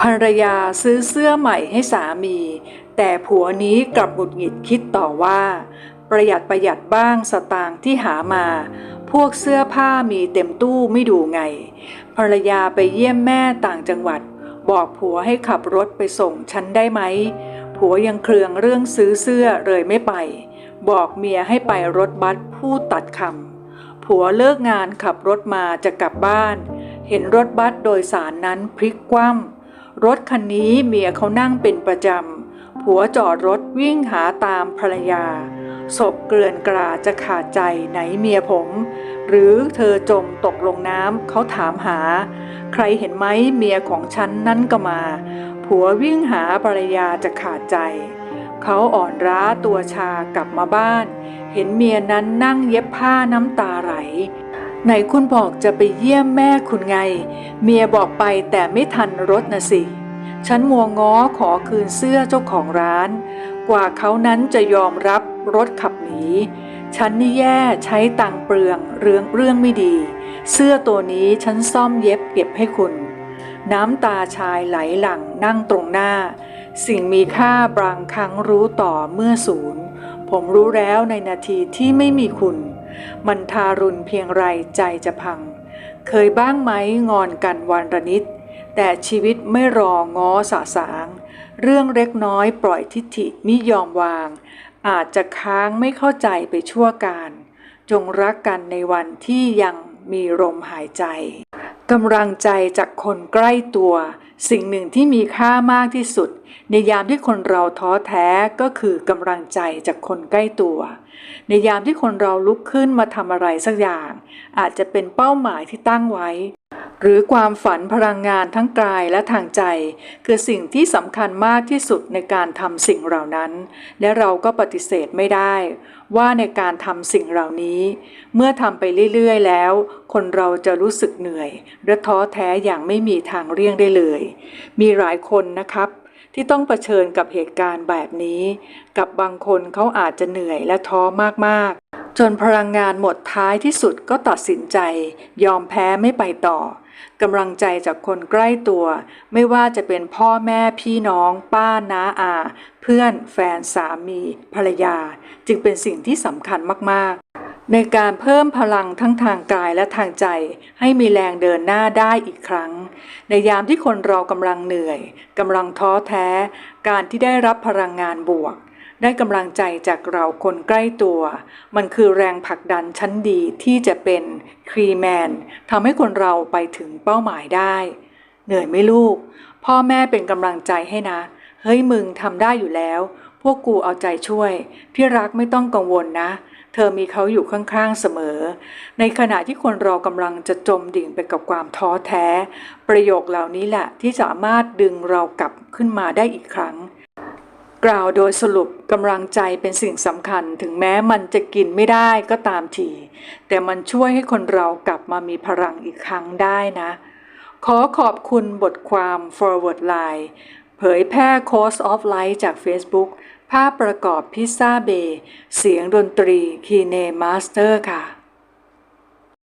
ภรรยาซื้อเสื้อใหม่ให้สามี แต่ผัวนี้กลับหงุดหงิดคิดต่อว่า ประหยัดประหยัดบ้างสตางค์ที่หามา พวกเสื้อผ้ามีเต็มตู้ไม่ดูไง ภรรยาไปเยี่ยมแม่ต่างจังหวัด บอกผัวให้ขับรถไปส่งฉันได้ไหม ผัวยังเครืองเรื่องซื้อเสื้อเลยไม่ไป บอกเมียให้ไปรถบัสพูดตัดคำผัวเลิกงานขับรถมาจะกลับบ้าน เห็นรถบัสโดยสารนั้นพลิกคว่ำ รถคันนี้เมียเขานั่งเป็นประจำ ผัวจอดรถวิ่งหาตามภรรยา ศพเกลื่อนกลาจะขาดใจไหนเมียผม หรือเธอจมตกลงน้ำเขาถามหา ใครเห็นไหมเมียของฉันนั่นก็มา ผัววิ่งหาภรรยาจะขาดใจ เขาอ่อนร้าตัวชากลับมาบ้าน เห็นเมียนั้นนั่งเย็บผ้าน้ำตาไหล ไหนคุณบอกจะไปเยี่ยมแม่คุณไง เมียบอกไปแต่ไม่ทันรถนะสิ ฉันมัวง้อขอคืนเสื้อเจ้าของร้าน กว่าเขานั้นจะยอมรับรถขับหนีฉันนี่แย่ใช้ตังเปลืองเรื่องเรื่องไม่ดี เสื้อตัวนี้ฉันซ่อมเย็บเก็บให้คุณ น้ำตาชายไหลหลั่งนั่งตรงหน้า สิ่งมีค่าบางครั้งรู้ต่อเมื่อศูนย์ ผมรู้แล้วในนาทีที่ไม่มีคุณ มันทารุณเพียงไรใจจะพัง เคยบ้างไหมงอนกันวันระนิด แต่ชีวิตไม่รอง้อสาสาง เรื่องเล็กน้อยปล่อยทิฐิมิยอมวาง อาจจะค้างไม่เข้าใจไปชั่วการ จงรักกันในวันที่ยังมีลมหายใจ กำลังใจจากคนใกล้ตัว สิ่งหนึ่งที่มีค่ามากที่สุด ในยามที่คนเราท้อแท้ก็คือกำลังใจจากคนใกล้ตัว ในยามที่คนเราลุกขึ้นมาทำอะไรสักอย่าง อาจจะเป็นเป้าหมายที่ตั้งไว้ หรือความฝันพลังงานทั้งกายและทางใจ คือสิ่งที่สำคัญมากที่สุดในการทำสิ่งเหล่านั้น และเราก็ปฏิเสธไม่ได้ ว่าในการทำสิ่งเหล่านี้ เมื่อทำไปเรื่อยๆแล้ว คนเราจะรู้สึกเหนื่อย และท้อแท้อย่างไม่มีทางเลี่ยงได้เลย มีหลายคนนะครับที่ต้องเผชิญกับเหตุการณ์แบบนี้ กับบางคนเขาอาจจะเหนื่อยและท้อมาก จนพลังงานหมดท้ายที่สุดก็ตัดสินใจ ยอมแพ้ไม่ไปต่อกำลังใจจากคนใกล้ตัว ไม่ว่าจะเป็นพ่อแม่พี่น้อง ป้าน้าอา เพื่อนแฟนสามี ภรรยา จึงเป็นสิ่งที่สำคัญมากๆ ในการเพิ่มพลังทั้งทางกายและทางใจ ให้มีแรงเดินหน้าได้อีกครั้ง ในยามที่คนเรากำลังเหนื่อยกำลังท้อแท้ การที่ได้รับพลังงานบวก ได้กำลังใจจากเราคนใกล้ตัว มันคือแรงผลักดันชั้นดีที่จะเป็นครีแมนทำให้คนเราไปถึงเป้าหมายได้ เหนื่อยไหมลูก พ่อแม่เป็นกำลังใจให้นะ เฮ้ยมึงทำได้อยู่แล้ว พวกกูเอาใจช่วยพี่รักไม่ต้องกังวลนะ เธอมีเขาอยู่ข้างๆเสมอ ในขณะที่คนเรากำลังจะจมดิ่งไปกับความท้อแท้ ประโยคเหล่านี้แหละที่สามารถดึงเรากลับขึ้นมาได้อีกครั้ง กล่าวโดยสรุปกำลังใจเป็นสิ่งสำคัญ ถึงแม้มันจะกินไม่ได้ก็ตามที แต่มันช่วยให้คนเรากลับมามีพลังอีกครั้งได้นะ ขอขอบคุณบทความ forward line เผยแพร่ Course of Life จาก Facebook ภาพประกอบพิซซ่าเบย์เสียงดนตรีคีเนมาสเตอร์ค่ะ